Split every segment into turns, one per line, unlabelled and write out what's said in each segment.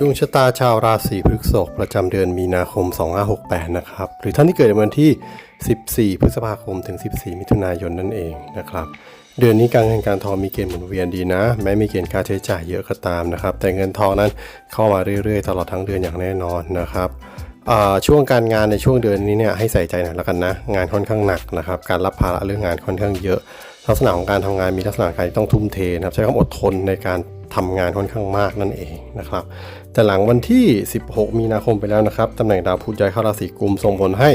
ดวงชะตาชาวราศีพฤษภประจำเดือนมีนาคม 2568 นะครับ หรือท่านที่เกิดในวันที่ 14 พฤษภาคมถึง 14 มิถุนายนนั่นเองนะครับ เดือนนี้การเงินการทองมีเกณฑ์หมุนเวียนดีนะ แม้มีเกณฑ์ค่าใช้จ่ายเยอะก็ตามนะครับ แต่เงินทองนั้นเข้ามาเรื่อยๆ ตลอดทั้งเดือนอย่างแน่นอนนะครับช่วงการงานในช่วงเดือนนี้เนี่ยให้ใส่ใจหน่อยแล้วกันนะ งานค่อนข้างหนักนะครับ การรับภาระเรื่องงานค่อนข้างเยอะ ลักษณะของการทำงานมีลักษณะการที่ต้องทุ่มเทนะครับใช้ความอดทนในการทำงานค่อนข้างมากนั่นเองนะครับแต่หลังวันที่ 16 มีนาคมไปแล้วนะครับตำแหน่งดาวพุธย้ายเข้าราศีกุมส่งผลให้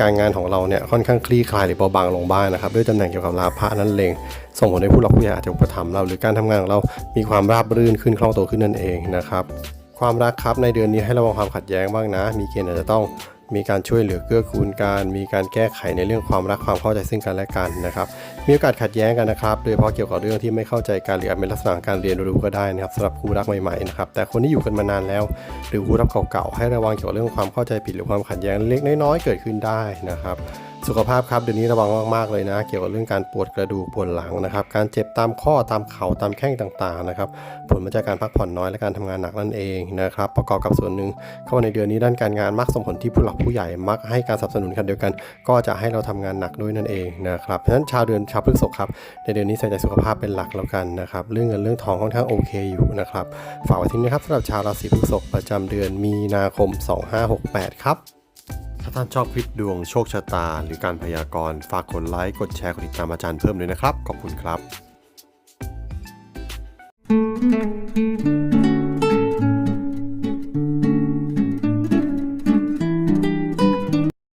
การงานของเราเนี่ยค่อนข้างคลี่คลายหรือเบาบางลงบ้างนะครับด้วยตำแหน่งเกี่ยวกับลาภะนั่นเองส่งผลให้ผู้หลักผู้ใหญ่อาจจะอุปถัมภ์เรา หรือการทำงานของเรามีความราบรื่นขึ้นคล่องตัวขึ้นนั่นเองนะครับความรักครับในเดือนนี้ให้ระวังความขัดแย้งบ้างนะ มีเกณฑ์อาจจะต้อง มีการช่วยเหลือเกื้อกูลกัน มีการแก้ไขในเรื่องความรักความเข้าใจซึ่งกันและกันนะครับ มีโอกาสขัดแย้งกันนะครับ โดยเฉพาะเกี่ยวกับเรื่องที่ไม่เข้าใจกันหรืออาจเป็นลักษณะการเรียนรู้ก็ได้นะครับสำหรับคู่รักใหม่ๆนะครับ แต่คนที่อยู่กันมานานแล้ว หรือคู่รักเก่าๆให้ระวังเกี่ยวกับเรื่องความเข้าใจผิดหรือความขัดแย้งเล็กน้อยๆเกิดขึ้นได้นะครับ สุขภาพครับเดือนนี้ระวังมากๆเลยนะ เกี่ยวกับเรื่องการปวดกระดูกปวดหลังนะครับ การเจ็บตามข้อตามเข่าตามแข้งต่างๆนะครับผลมาจากการพักผ่อนน้อยและการทำงานหนักนั่นเองนะครับ ประกอบกับส่วนหนึ่งเข้ามาในเดือนนี้ด้านการงานมักส่งผลที่ผู้หลักผู้ใหญ่มักให้การสนับสนุนกันเดียวกัน ก็จะให้เราทำงานหนักด้วยนั่นเองนะครับเพราะฉะนั้นชาวเดือนชาวพฤษภครับในเดือนนี้ใส่ใจสุขภาพเป็นหลักแล้วกันนะครับเรื่องเงินเรื่องทองค่อนข้างโอเคอยู่นะครับฝากไว้ทิ้งนะครับสำหรับชาวราศีพฤษภประจำเดือนมีนาคม 2568 ครับาท่านชอบคลิปดวงโชคชะตา หรือการพยากรณ์ฝากกดไลค์ กดแชร์ กดติดตามอาจารย์เพิ่มด้วยนะครับ ขอบคุณครับ